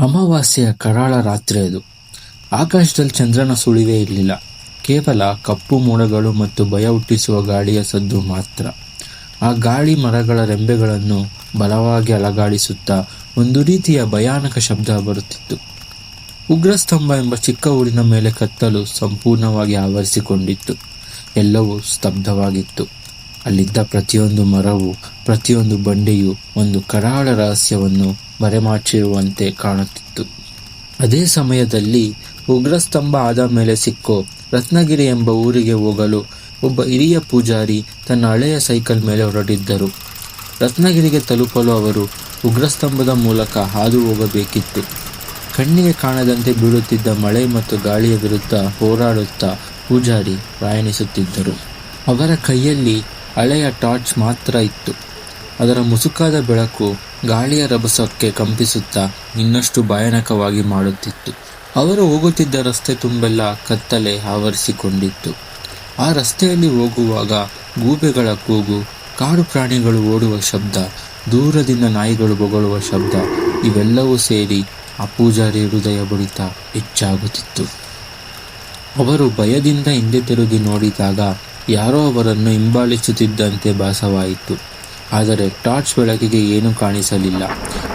ಅಮಾವಾಸ್ಯೆಯ ಕರಾಳ ರಾತ್ರಿ ಅದು. ಆಕಾಶದಲ್ಲಿ ಚಂದ್ರನ ಸುಳಿವೇ ಇರಲಿಲ್ಲ. ಕೇವಲ ಕಪ್ಪು ಮೋಡಗಳು ಮತ್ತು ಭಯ ಹುಟ್ಟಿಸುವ ಗಾಳಿಯ ಸದ್ದು ಮಾತ್ರ. ಆ ಗಾಳಿ ಮರಗಳ ರೆಂಬೆಗಳನ್ನು ಬಲವಾಗಿ ಅಲಗಾಡಿಸುತ್ತಾ ಒಂದು ರೀತಿಯ ಭಯಾನಕ ಶಬ್ದ ಬರುತ್ತಿತ್ತು. ಉಗ್ರಸ್ತಂಭ ಎಂಬ ಚಿಕ್ಕ ಊರಿನ ಮೇಲೆ ಕತ್ತಲು ಸಂಪೂರ್ಣವಾಗಿ ಆವರಿಸಿಕೊಂಡಿತ್ತು. ಎಲ್ಲವೂ ಸ್ತಬ್ಧವಾಗಿತ್ತು. ಅಲ್ಲಿದ್ದ ಪ್ರತಿಯೊಂದು ಮರವು, ಪ್ರತಿಯೊಂದು ಬಂಡೆಯು ಒಂದು ಕರಾಳ ರಹಸ್ಯವನ್ನು ಮರೆಮಾಚಿರುವಂತೆ ಕಾಣುತ್ತಿತ್ತು. ಅದೇ ಸಮಯದಲ್ಲಿ ಉಗ್ರಸ್ತಂಭ ಆದ ಮೇಲೆ ಸಿಕ್ಕೋ ರತ್ನಗಿರಿ ಎಂಬ ಊರಿಗೆ ಹೋಗಲು ಒಬ್ಬ ಹಿರಿಯ ಪೂಜಾರಿ ತನ್ನ ಹಳೆಯ ಸೈಕಲ್ ಮೇಲೆ ಹೊರಟಿದ್ದರು. ರತ್ನಗಿರಿಗೆ ತಲುಪಲು ಅವರು ಉಗ್ರಸ್ತಂಭದ ಮೂಲಕ ಹಾದು ಹೋಗಬೇಕಿತ್ತು ಕಣ್ಣಿಗೆ ಕಾಣದಂತೆ ಬೀಳುತ್ತಿದ್ದ ಮಳೆ ಮತ್ತು ಗಾಳಿಯ ವಿರುದ್ಧ ಹೋರಾಡುತ್ತಾ ಪೂಜಾರಿ ಪ್ರಯಾಣಿಸುತ್ತಿದ್ದರು. ಅವರ ಕೈಯಲ್ಲಿ ಹಳೆಯ ಟಾರ್ಚ್ ಮಾತ್ರ ಇತ್ತು. ಅದರ ಮುಸುಕಾದ ಬೆಳಕು ಗಾಳಿಯ ರಭಸಕ್ಕೆ ಕಂಪಿಸುತ್ತಾ ಇನ್ನಷ್ಟು ಭಯಾನಕವಾಗಿ ಮಾಡುತ್ತಿತ್ತು. ಅವರು ಹೋಗುತ್ತಿದ್ದ ರಸ್ತೆ ತುಂಬೆಲ್ಲ ಕತ್ತಲೆ ಆವರಿಸಿಕೊಂಡಿತ್ತು. ಆ ರಸ್ತೆಯಲ್ಲಿ ಹೋಗುವಾಗ ಗೂಬೆಗಳ ಕೂಗು, ಕಾಡು ಪ್ರಾಣಿಗಳು ಓಡುವ ಶಬ್ದ, ದೂರದಿಂದ ನಾಯಿಗಳು ಬೊಗಳುವ ಶಬ್ದ, ಇವೆಲ್ಲವೂ ಸೇರಿ ಆ ಪೂಜಾರಿ ಹೃದಯ ಬಡಿತ ಹೆಚ್ಚಾಗುತ್ತಿತ್ತು. ಅವರು ಭಯದಿಂದ ಹಿಂದೆ ತಿರುಗಿ ನೋಡಿದಾಗ ಯಾರೋ ಅವರನ್ನು ಹಿಂಬಾಲಿಸುತ್ತಿದ್ದಂತೆ ಭಾಸವಾಯಿತು. ಆದರೆ ಟಾರ್ಚ್ ಬೆಳಕಿಗೆ ಏನೂ ಕಾಣಿಸಲಿಲ್ಲ.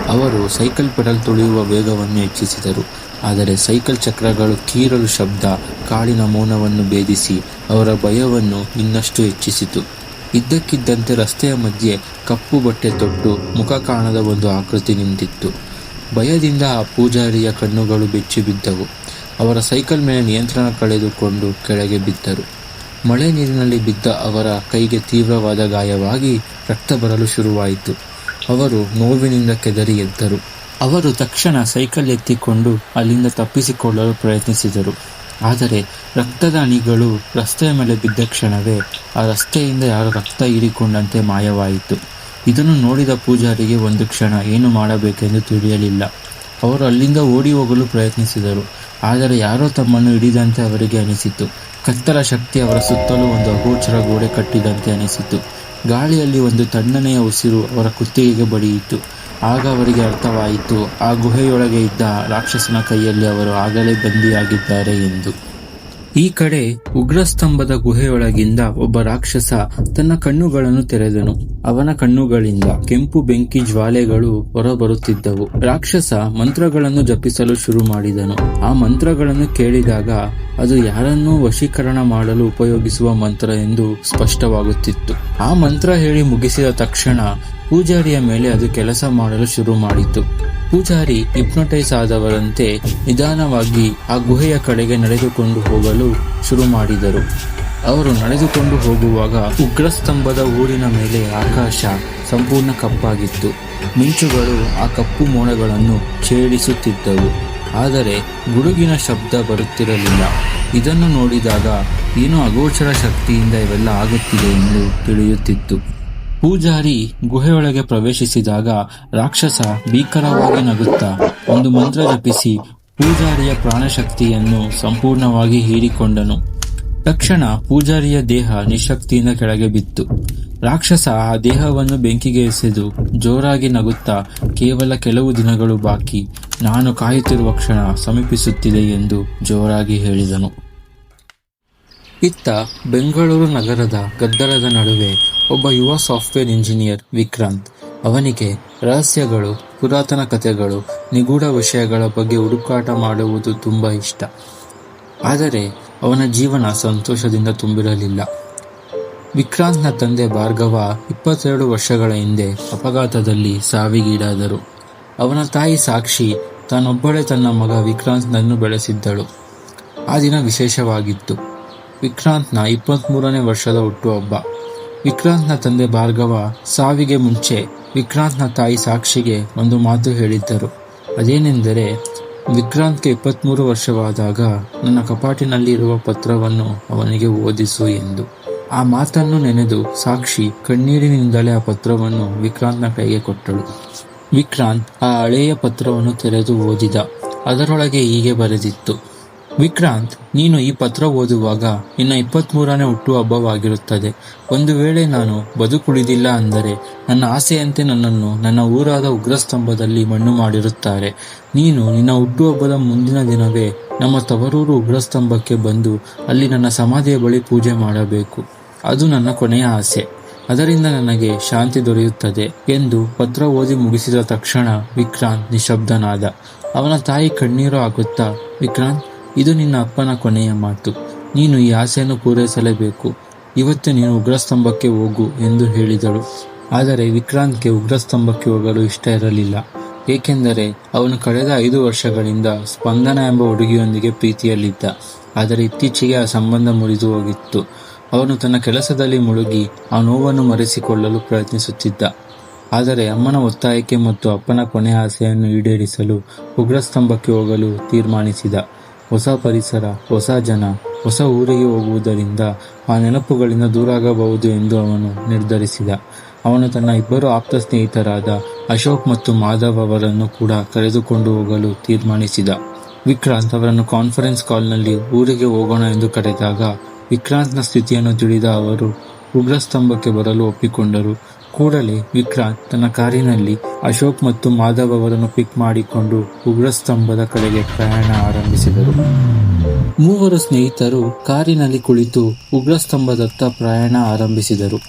ಅವರು ಸೈಕಲ್ ಪೆಡಲ್ ತುಳಿಯುವ ವೇಗವನ್ನು ಹೆಚ್ಚಿಸಿದರು. ಆದರೆ ಸೈಕಲ್ ಚಕ್ರಗಳು ಕೀರಲು ಶಬ್ದ, ಕಾಡಿನ ಮೌನವನ್ನು ಭೇದಿಸಿ ಅವರ ಭಯವನ್ನು ಇನ್ನಷ್ಟು ಹೆಚ್ಚಿಸಿತು. ಇದ್ದಕ್ಕಿದ್ದಂತೆ ರಸ್ತೆಯ ಮಧ್ಯೆ ಕಪ್ಪು ಬಟ್ಟೆ ತೊಟ್ಟು ಮುಖ ಕಾಣದ ಒಂದು ಆಕೃತಿ ನಿಂತಿತ್ತು. ಭಯದಿಂದ ಆ ಪೂಜಾರಿಯ ಕಣ್ಣುಗಳು ಬೆಚ್ಚಿ ಬಿದ್ದವು. ಅವರ ಸೈಕಲ್ ಮೇಲೆ ನಿಯಂತ್ರಣ ಕಳೆದುಕೊಂಡು ಕೆಳಗೆ ಬಿದ್ದರು. ಮಳೆ ನೀರಿನಲ್ಲಿ ಬಿದ್ದ ಅವರ ಕೈಗೆ ತೀವ್ರವಾದ ಗಾಯವಾಗಿ ರಕ್ತ ಬರಲು ಶುರುವಾಯಿತು. ಅವರು ನೋವಿನಿಂದ ಕೆದರಿ ಎದ್ದರು. ಅವರು ತಕ್ಷಣ ಸೈಕಲ್ ಎತ್ತಿಕೊಂಡು ಅಲ್ಲಿಂದ ತಪ್ಪಿಸಿಕೊಳ್ಳಲು ಪ್ರಯತ್ನಿಸಿದರು. ಆದರೆ ರಕ್ತದ ಅಣಿಗಳು ರಸ್ತೆಯ ಮೇಲೆ ಬಿದ್ದ ಕ್ಷಣವೇ ಆ ರಸ್ತೆಯಿಂದ ಯಾರು ರಕ್ತ ಹೀರಿಕೊಂಡಂತೆ ಮಾಯವಾಯಿತು. ಇದನ್ನು ನೋಡಿದ ಪೂಜಾರಿಗೆ ಒಂದು ಕ್ಷಣ ಏನು ಮಾಡಬೇಕೆಂದು ತಿಳಿಯಲಿಲ್ಲ. ಅವರು ಅಲ್ಲಿಂದ ಓಡಿ ಹೋಗಲು ಪ್ರಯತ್ನಿಸಿದರು. ಆದರೆ ಯಾರೋ ತಮ್ಮನ್ನು ಹಿಡಿದಂತೆ ಅವರಿಗೆ ಅನಿಸಿತು. ಕತ್ತಲ ಶಕ್ತಿ ಅವರ ಸುತ್ತಲೂ ಒಂದು ಅಗೋಚರ ಗೋಡೆ ಕಟ್ಟಿದಂತೆ ಅನಿಸಿತು. ಗಾಳಿಯಲ್ಲಿ ಒಂದು ತಣ್ಣನೆಯ ಉಸಿರು ಅವರ ಕುತ್ತಿಗೆಗೆ ಬಡಿಯಿತು. ಆಗ ಅವರಿಗೆ ಅರ್ಥವಾಯಿತು, ಆ ಗುಹೆಯೊಳಗೆ ಇದ್ದ ರಾಕ್ಷಸನ ಕೈಯಲ್ಲಿ ಅವರು ಆಗಲೇ ಬಂದಿಯಾಗಿದ್ದಾರೆ ಎಂದು. ಈ ಕಡೆ ಉಗ್ರಸ್ತಂಭದ ಗುಹೆಯೊಳಗಿಂದ ಒಬ್ಬ ರಾಕ್ಷಸ ತನ್ನ ಕಣ್ಣುಗಳನ್ನು ತೆರೆದನು. ಅವನ ಕಣ್ಣುಗಳಿಂದ ಕೆಂಪು ಬೆಂಕಿ ಜ್ವಾಲೆಗಳು ಹೊರಬರುತ್ತಿದ್ದವು. ರಾಕ್ಷಸ ಮಂತ್ರಗಳನ್ನು ಜಪಿಸಲು ಶುರು ಮಾಡಿದನು. ಆ ಮಂತ್ರಗಳನ್ನು ಕೇಳಿದಾಗ ಅದು ಯಾರನ್ನೂ ವಶೀಕರಣ ಮಾಡಲು ಉಪಯೋಗಿಸುವ ಮಂತ್ರ ಎಂದು ಸ್ಪಷ್ಟವಾಗುತ್ತಿತ್ತು. ಆ ಮಂತ್ರ ಹೇಳಿ ಮುಗಿಸಿದ ತಕ್ಷಣ ಪೂಜಾರಿಯ ಮೇಲೆ ಅದು ಕೆಲಸ ಮಾಡಲು ಶುರು ಮಾಡಿತು. ಪೂಜಾರಿ ಹಿಪ್ನೊಟೈಸ್ ಆದವರಂತೆ ನಿಧಾನವಾಗಿ ಆ ಗುಹೆಯ ಕಡೆಗೆ ನಡೆದುಕೊಂಡು ಹೋಗಲು ಶುರು ಮಾಡಿದರು. ಅವರು ನಡೆದುಕೊಂಡು ಹೋಗುವಾಗ ಉಗ್ರಸ್ತಂಭದ ಊರಿನ ಮೇಲೆ ಆಕಾಶ ಸಂಪೂರ್ಣ ಕಪ್ಪಾಗಿತ್ತು. ಮಿಂಚುಗಳು ಆ ಕಪ್ಪು ಮೋಡಗಳನ್ನು ಛೇಡಿಸುತ್ತಿದ್ದವು. ಆದರೆ ಗುಡುಗಿನ ಶಬ್ದ ಬರುತ್ತಿರಲಿಲ್ಲ. ಇದನ್ನು ನೋಡಿದಾಗ ಏನೋ ಅಗೋಚರ ಶಕ್ತಿಯಿಂದ ಇವೆಲ್ಲ ಆಗುತ್ತಿದೆ ಎಂದು ತಿಳಿಯುತ್ತಿತ್ತು. ಪೂಜಾರಿ ಗುಹೆಯೊಳಗೆ ಪ್ರವೇಶಿಸಿದಾಗ ರಾಕ್ಷಸ ಭೀಕರವಾಗಿ ನಗುತ್ತಾ ಒಂದು ಮಂತ್ರ ಜಪಿಸಿ ಪೂಜಾರಿಯ ಪ್ರಾಣಶಕ್ತಿಯನ್ನು ಸಂಪೂರ್ಣವಾಗಿ ಹೀರಿಕೊಂಡನು. ತಕ್ಷಣ ಪೂಜಾರಿಯ ದೇಹ ನಿಶಕ್ತಿಯಿಂದ ಕೆಳಗೆ ಬಿತ್ತು. ರಾಕ್ಷಸ ಆ ದೇಹವನ್ನು ಬೆಂಕಿಗೆ ಎಸೆದು ಜೋರಾಗಿ ನಗುತ್ತಾ ಕೇವಲ ಕೆಲವು ದಿನಗಳು ಬಾಕಿ, ನಾನು ಕಾಯುತ್ತಿರುವ ಕ್ಷಣ ಸಮೀಪಿಸುತ್ತಿದೆ ಎಂದು ಜೋರಾಗಿ ಹೇಳಿದನು. ಇತ್ತ ಬೆಂಗಳೂರು ನಗರದ ಗದ್ದಲದ ನಡುವೆ ಒಬ್ಬ ಯುವ ಸಾಫ್ಟ್ವೇರ್ ಇಂಜಿನಿಯರ್ ವಿಕ್ರಾಂತ್. ಅವನಿಗೆ ರಹಸ್ಯಗಳು, ಪುರಾತನ ಕಥೆಗಳು, ನಿಗೂಢ ವಿಷಯಗಳ ಬಗ್ಗೆ ಹುಡುಕಾಟ ಮಾಡುವುದು ತುಂಬ ಇಷ್ಟ. ಆದರೆ ಅವನ ಜೀವನ ಸಂತೋಷದಿಂದ ತುಂಬಿರಲಿಲ್ಲ. ವಿಕ್ರಾಂತ್ನ ತಂದೆ ಭಾರ್ಗವ ಇಪ್ಪತ್ತೆರಡು ವರ್ಷಗಳ ಹಿಂದೆ ಅಪಘಾತದಲ್ಲಿ ಸಾವಿಗೀಡಾದರು. ಅವನ ತಾಯಿ ಸಾಕ್ಷಿ ತಾನೊಬ್ಬಳೇ ತನ್ನ ಮಗ ವಿಕ್ರಾಂತ್ನನ್ನು ಬೆಳೆಸಿದ್ದಳು. ಆ ದಿನ ವಿಶೇಷವಾಗಿತ್ತು. ವಿಕ್ರಾಂತ್ನ ಇಪ್ಪತ್ತ್ಮೂರನೇ ವರ್ಷದ ಹುಟ್ಟುಹಬ್ಬ. ವಿಕ್ರಾಂತ್ನ ತಂದೆ ಭಾರ್ಗವ ಸಾವಿಗೆ ಮುಂಚೆ ವಿಕ್ರಾಂತ್ನ ತಾಯಿ ಸಾಕ್ಷಿಗೆ ಒಂದು ಮಾತು ಹೇಳಿದ್ದರು. ಅದೇನೆಂದರೆ, ವಿಕ್ರಾಂತ್ಗೆ ಇಪ್ಪತ್ತ್ಮೂರು ವರ್ಷವಾದಾಗ ನನ್ನ ಕಪಾಟಿನಲ್ಲಿರುವ ಪತ್ರವನ್ನು ಅವನಿಗೆ ಓದಿಸು ಎಂದು. ಆ ಮಾತನ್ನು ನೆನೆದು ಸಾಕ್ಷಿ ಕಣ್ಣೀರಿನಿಂದಲೇ ಆ ಪತ್ರವನ್ನು ವಿಕ್ರಾಂತ್ನ ಕೈಗೆ ಕೊಟ್ಟಳು. ವಿಕ್ರಾಂತ್ ಆ ಹಳೆಯ ಪತ್ರವನ್ನು ತೆರೆದು ಓದಿದ. ಅದರೊಳಗೆ ಹೀಗೆ ಬರೆದಿತ್ತು. ವಿಕ್ರಾಂತ್, ನೀನು ಈ ಪತ್ರ ಓದುವಾಗ ನಿನ್ನ ಇಪ್ಪತ್ಮೂರನೇ ಹುಟ್ಟುಹಬ್ಬವಾಗಿರುತ್ತದೆ ಒಂದು ವೇಳೆ ನಾನು ಬದುಕುಳಿದಿಲ್ಲ ಅಂದರೆ ನನ್ನ ಆಸೆಯಂತೆ ನನ್ನನ್ನು ನನ್ನ ಊರಾದ ಉಗ್ರಸ್ತಂಭದಲ್ಲಿ ಮಣ್ಣು ಮಾಡಿರುತ್ತಾರೆ. ನೀನು ನಿನ್ನ ಹುಟ್ಟುಹಬ್ಬದ ಮುಂದಿನ ದಿನವೇ ನಮ್ಮ ತವರೂರು ಉಗ್ರಸ್ತಂಭಕ್ಕೆ ಬಂದು ಅಲ್ಲಿ ನನ್ನ ಸಮಾಧಿಯ ಬಳಿ ಪೂಜೆ ಮಾಡಬೇಕು. ಅದು ನನ್ನ ಕೊನೆಯ ಆಸೆ. ಅದರಿಂದ ನನಗೆ ಶಾಂತಿ ದೊರೆಯುತ್ತದೆ ಎಂದು ಪತ್ರ ಓದಿ ಮುಗಿಸಿದ ತಕ್ಷಣ ವಿಕ್ರಾಂತ್ ನಿಶಬ್ದನಾದ. ಅವನ ತಾಯಿ ಕಣ್ಣೀರು ಹಾಕುತ್ತಾ, ವಿಕ್ರಾಂತ್ ಇದು ನಿನ್ನ ಅಪ್ಪನ ಕೊನೆಯ ಮಾತು. ನೀನು ಈ ಆಸೆಯನ್ನು ಪೂರೈಸಲೇಬೇಕು. ಇವತ್ತು ನೀನು ಉಗ್ರಸ್ತಂಭಕ್ಕೆ ಹೋಗು ಎಂದು ಹೇಳಿದಳು. ಆದರೆ ವಿಕ್ರಾಂತ್ಗೆ ಉಗ್ರಸ್ತಂಭಕ್ಕೆ ಹೋಗಲು ಇಷ್ಟ ಇರಲಿಲ್ಲ. ಏಕೆಂದರೆ ಅವನು ಕಳೆದ ಐದು ವರ್ಷಗಳಿಂದ ಸ್ಪಂದನ ಎಂಬ ಹುಡುಗಿಯೊಂದಿಗೆ ಪ್ರೀತಿಯಲ್ಲಿದ್ದ. ಆದರೆ ಇತ್ತೀಚೆಗೆ ಆ ಸಂಬಂಧ ಮುರಿದು ಹೋಗಿತ್ತು. ಅವನು ತನ್ನ ಕೆಲಸದಲ್ಲಿ ಮುಳುಗಿ ಆ ನೋವನ್ನು ಮರೆಸಿಕೊಳ್ಳಲು ಪ್ರಯತ್ನಿಸುತ್ತಿದ್ದ. ಆದರೆ ಅಮ್ಮನ ಒತ್ತಾಯಕ್ಕೆ ಮತ್ತು ಅಪ್ಪನ ಕೊನೆಯ ಆಸೆಯನ್ನು ಈಡೇರಿಸಲು ಉಗ್ರಸ್ತಂಭಕ್ಕೆ ಹೋಗಲು ತೀರ್ಮಾನಿಸಿದ. ಹೊಸ ಪರಿಸರ, ಹೊಸ ಜನ, ಹೊಸ ಊರಿಗೆ ಹೋಗುವುದರಿಂದ ಆ ನೆನಪುಗಳಿಂದ ದೂರಾಗಬಹುದು ಎಂದು ಅವನು ನಿರ್ಧರಿಸಿದ. ಅವನು ತನ್ನ ಇಬ್ಬರು ಆಪ್ತ ಸ್ನೇಹಿತರಾದ ಅಶೋಕ್ ಮತ್ತು ಮಾಧವ್ ಅವರನ್ನು ಕೂಡ ಕರೆದುಕೊಂಡು ಹೋಗಲು ತೀರ್ಮಾನಿಸಿದ. ವಿಕ್ರಾಂತ್ ಅವರನ್ನು ಕಾನ್ಫರೆನ್ಸ್ ಕಾಲ್ನಲ್ಲಿ ಊರಿಗೆ ಹೋಗೋಣ ಎಂದು ಕರೆದಾಗ ವಿಕ್ರಾಂತ್ನ ಸ್ಥಿತಿಯನ್ನು ತಿಳಿದ ಅವರು, ಉಗ್ರಸ್ತಂಭಕ್ಕೆ ಬರಲು ಒಪ್ಪಿಕೊಂಡರು. ಕೂಡಲೇ ವಿಕ್ರಾಂತ್ ತನ್ನ ಕಾರಿನಲ್ಲಿ ಅಶೋಕ್ ಮತ್ತು ಮಾಧವ್ ಅವರನ್ನು ಪಿಕ್ ಮಾಡಿಕೊಂಡು ಉಗ್ರಸ್ತಂಭದ ಕಡೆಗೆ ಪ್ರಯಾಣ ಆರಂಭಿಸಿದರು. ಮೂವರು ಸ್ನೇಹಿತರು ಕಾರಿನಲ್ಲಿ ಕುಳಿತು ಉಗ್ರಸ್ತಂಭದತ್ತ ಪ್ರಯಾಣ ಆರಂಭಿಸಿದರು.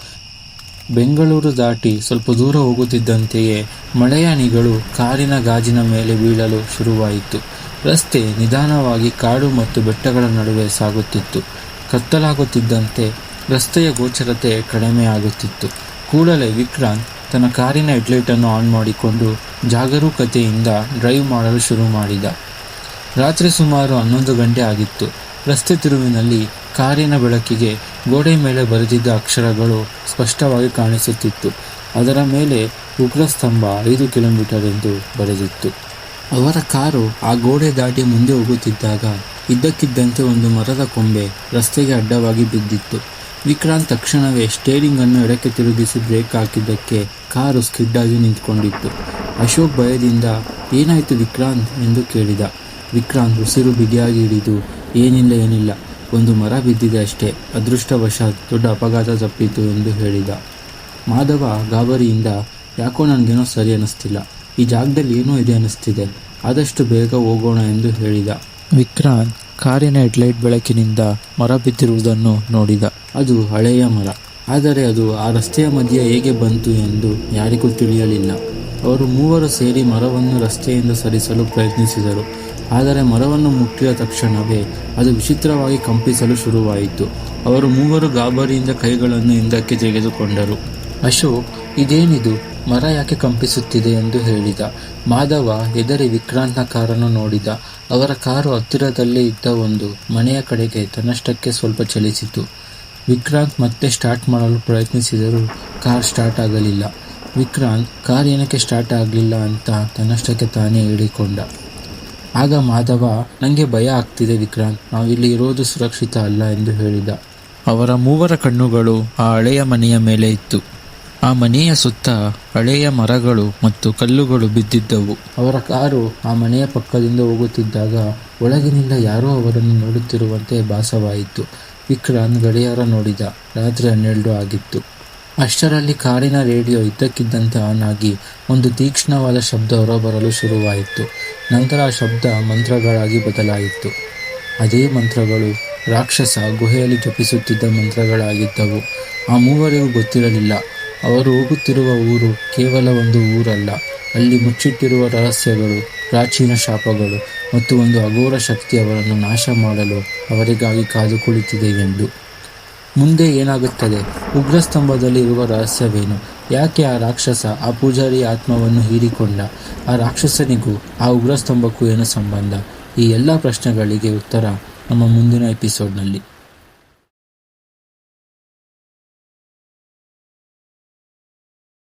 ಬೆಂಗಳೂರು ದಾಟಿ ಸ್ವಲ್ಪ ದೂರ ಹೋಗುತ್ತಿದ್ದಂತೆಯೇ ಮಳೆಯ ಹನಿಗಳು ಕಾರಿನ ಗಾಜಿನ ಮೇಲೆ ಬೀಳಲು ಶುರುವಾಯಿತು. ರಸ್ತೆ ನಿಧಾನವಾಗಿ ಕಾಡು ಮತ್ತು ಬೆಟ್ಟಗಳ ನಡುವೆ ಸಾಗುತ್ತಿತ್ತು. ಕತ್ತಲಾಗುತ್ತಿದ್ದಂತೆ ರಸ್ತೆಯ ಗೋಚರತೆ ಕಡಿಮೆಯಾಗುತ್ತಿತ್ತು. ಕೂಡಲೇ ವಿಕ್ರಾಂತ್ ತನ್ನ ಕಾರಿನ ಹೆಡ್ಲೈಟನ್ನು ಆನ್ ಮಾಡಿಕೊಂಡು ಜಾಗರೂಕತೆಯಿಂದ ಡ್ರೈವ್ ಮಾಡಲು ಶುರು ಮಾಡಿದ. ರಾತ್ರಿ ಸುಮಾರು ಹನ್ನೊಂದು ಗಂಟೆ ಆಗಿತ್ತು. ರಸ್ತೆ ತಿರುವಿನಲ್ಲಿ ಕಾರಿನ ಬೆಳಕಿಗೆ ಗೋಡೆ ಮೇಲೆ ಬರೆದಿದ್ದ ಅಕ್ಷರಗಳು ಸ್ಪಷ್ಟವಾಗಿ ಕಾಣಿಸುತ್ತಿತ್ತು. ಅದರ ಮೇಲೆ ಉಗ್ರ ಸ್ತಂಭ ಐದು ಕಿಲೋಮೀಟರ್ ಎಂದು ಬರೆದಿತ್ತು. ಅವರ ಕಾರು ಆ ಗೋಡೆ ದಾಟಿ ಮುಂದೆ ಹೋಗುತ್ತಿದ್ದಾಗ ಇದ್ದಕ್ಕಿದ್ದಂತೆ ಒಂದು ಮರದ ಕೊಂಬೆ ರಸ್ತೆಗೆ ಅಡ್ಡವಾಗಿ ಬಿದ್ದಿತ್ತು. ವಿಕ್ರಾಂತ್ ತಕ್ಷಣವೇ ಸ್ಟೇರಿಂಗ್ ಅನ್ನು ಎಡಕ್ಕೆ ತಿರುಗಿಸಿ ಬ್ರೇಕ್ ಹಾಕಿದ್ದಕ್ಕೆ ಕಾರು ಸ್ಕಿಡ್ ಆಗಿ ನಿಂತ್ಕೊಂಡಿತ್ತು. ಅಶೋಕ್ ಭಯದಿಂದ, ಏನಾಯಿತು ವಿಕ್ರಾಂತ್? ಎಂದು ಕೇಳಿದ. ವಿಕ್ರಾಂತ್ ಉಸಿರು ಬಿಗಿಯಾಗಿ ಹಿಡಿದು, ಏನಿಲ್ಲ ಏನಿಲ್ಲ. ಒಂದು ಮರ ಬಿದ್ದಿದೆ ಅಷ್ಟೇ. ಅದೃಷ್ಟವಶಾತ್ ದೊಡ್ಡ ಅಪಘಾತ ತಪ್ಪಿತು ಎಂದು ಹೇಳಿದ. ಮಾಧವ ಗಾಬರಿಯಿಂದ, ಯಾಕೋ ನನಗೇನೋ ಸರಿ ಅನ್ನಿಸ್ತಿಲ್ಲ ಈ ಜಾಗದಲ್ಲಿ ಏನೋ ಇದೆ ಅನ್ನಿಸ್ತಿದೆ ಆದಷ್ಟು ಬೇಗ ಹೋಗೋಣ ಎಂದು ಹೇಳಿದ. ವಿಕ್ರಾಂತ್ ಕಾರಿನ ಹೆಡ್ಲೈಟ್ ಬೆಳಕಿನಿಂದ ಮರ ಬಿದ್ದಿರುವುದನ್ನು ನೋಡಿದ. ಅದು ಹಳೆಯ ಮರ. ಆದರೆ ಅದು ಆ ರಸ್ತೆಯ ಮಧ್ಯೆ ಹೇಗೆ ಬಂತು ಎಂದು ಯಾರಿಗೂ ತಿಳಿಯಲಿಲ್ಲ. ಅವರು ಮೂವರು ಸೇರಿ ಮರವನ್ನು ರಸ್ತೆಯಿಂದ ಸರಿಸಲು ಪ್ರಯತ್ನಿಸಿದರು. ಆದರೆ ಮರವನ್ನು ಮುಟ್ಟಿದ ತಕ್ಷಣವೇ ಅದು ವಿಚಿತ್ರವಾಗಿ ಕಂಪಿಸಲು ಶುರುವಾಯಿತು. ಅವರು ಮೂವರು ಗಾಬರಿಯಿಂದ ಕೈಗಳನ್ನು ಹಿಂದಕ್ಕೆ ತೆಗೆದುಕೊಂಡರು. ಅಶೋಕ್, ಇದೇನಿದು? ಮರ ಯಾಕೆ ಕಂಪಿಸುತ್ತಿದೆ ಎಂದು ಹೇಳಿದ. ಮಾಧವ ಹೆದರಿ ವಿಕ್ರಾಂತ್ನ ಕಾರನ್ನು ನೋಡಿದ. ಅವರ ಕಾರು ಹತ್ತಿರದಲ್ಲೇ ಇದ್ದ ಒಂದು ಮನೆಯ ಕಡೆಗೆ ತನ್ನಷ್ಟಕ್ಕೆ ಸ್ವಲ್ಪ ಚಲಿಸಿತು. ವಿಕ್ರಾಂತ್ ಮತ್ತೆ ಸ್ಟಾರ್ಟ್ ಮಾಡಲು ಪ್ರಯತ್ನಿಸಿದರೂ ಕಾರ್ ಸ್ಟಾರ್ಟ್ ಆಗಲಿಲ್ಲ. ವಿಕ್ರಾಂತ್, ಕಾರ್ ಏನಕ್ಕೆ ಸ್ಟಾರ್ಟ್ ಆಗಲಿಲ್ಲ ಅಂತ ತನ್ನಷ್ಟಕ್ಕೆ ತಾನೇ ಹೇಳಿಕೊಂಡ. ಆಗ ಮಾಧವ ನನಗೆ ಭಯ ಆಗ್ತಿದೆ ವಿಕ್ರಾಂತ್. ನಾವಿಲ್ಲಿ ಇರೋದು ಸುರಕ್ಷಿತ ಅಲ್ಲ ಎಂದು ಹೇಳಿದ. ಅವರ ಮೂವರ ಕಣ್ಣುಗಳು ಆ ಹಳೆಯ ಮನೆಯ ಮೇಲೆ ಇತ್ತು. ಆ ಮನೆಯ ಸುತ್ತ ಹಳೆಯ ಮರಗಳು ಮತ್ತು ಕಲ್ಲುಗಳು ಬಿದ್ದಿದ್ದವು. ಅವರ ಕಾರು ಆ ಮನೆಯ ಪಕ್ಕದಿಂದ ಹೋಗುತ್ತಿದ್ದಾಗ ಒಳಗಿನಿಂದ ಯಾರೋ ಅವರನ್ನು ನೋಡುತ್ತಿರುವಂತೆ ಭಾಸವಾಯಿತು. ವಿಕ್ರಾಂತ್ ಗಡಿಯಾರ ನೋಡಿದ. ರಾತ್ರಿ ಹನ್ನೆರಡು ಆಗಿತ್ತು. ಅಷ್ಟರಲ್ಲಿ ಕಾರಿನ ರೇಡಿಯೋ ಇದ್ದಕ್ಕಿದ್ದಂತೆ ಆನ್ ಆಗಿ ಒಂದು ತೀಕ್ಷ್ಣವಾದ ಶಬ್ದ ಹೊರಬರಲು ಶುರುವಾಯಿತು. ನಂತರ ಆ ಶಬ್ದ ಮಂತ್ರಗಳಾಗಿ ಬದಲಾಯಿತು. ಅದೇ ಮಂತ್ರಗಳು ರಾಕ್ಷಸ ಗುಹೆಯಲ್ಲಿ ಜಪಿಸುತ್ತಿದ್ದ ಮಂತ್ರಗಳಾಗಿದ್ದವು. ಆ ಮೂವರಿಗೂ ಗೊತ್ತಿರಲಿಲ್ಲ. ಅವರು ಹೋಗುತ್ತಿರುವ ಊರು ಕೇವಲ ಒಂದು ಊರಲ್ಲ. ಅಲ್ಲಿ ಮುಚ್ಚಿಟ್ಟಿರುವ ರಹಸ್ಯಗಳು. ಪ್ರಾಚೀನ ಶಾಪಗಳು ಮತ್ತು ಒಂದು ಅಘೋರ ಶಕ್ತಿ ಅವರನ್ನು ನಾಶ ಮಾಡಲು ಅವರಿಗಾಗಿ ಕಾದು ಕುಳಿತಿದೆ ಎಂದು. ಮುಂದೆ ಏನಾಗುತ್ತದೆ? ಉಗ್ರಸ್ತಂಭದಲ್ಲಿ ಇರುವ ರಹಸ್ಯವೇನು? ಯಾಕೆ ಆ ರಾಕ್ಷಸ, ಆ ಪೂಜಾರಿ ಆತ್ಮವನ್ನು ಹೀರಿಕೊಂಡ? ಆ ರಾಕ್ಷಸನಿಗೂ, ಆ ಉಗ್ರಸ್ತಂಭಕ್ಕೂ ಏನು ಸಂಬಂಧ? ಈ ಎಲ್ಲ ಪ್ರಶ್ನೆಗಳಿಗೆ ಉತ್ತರ ನಮ್ಮ ಮುಂದಿನ ಎಪಿಸೋಡ್ನಲ್ಲಿ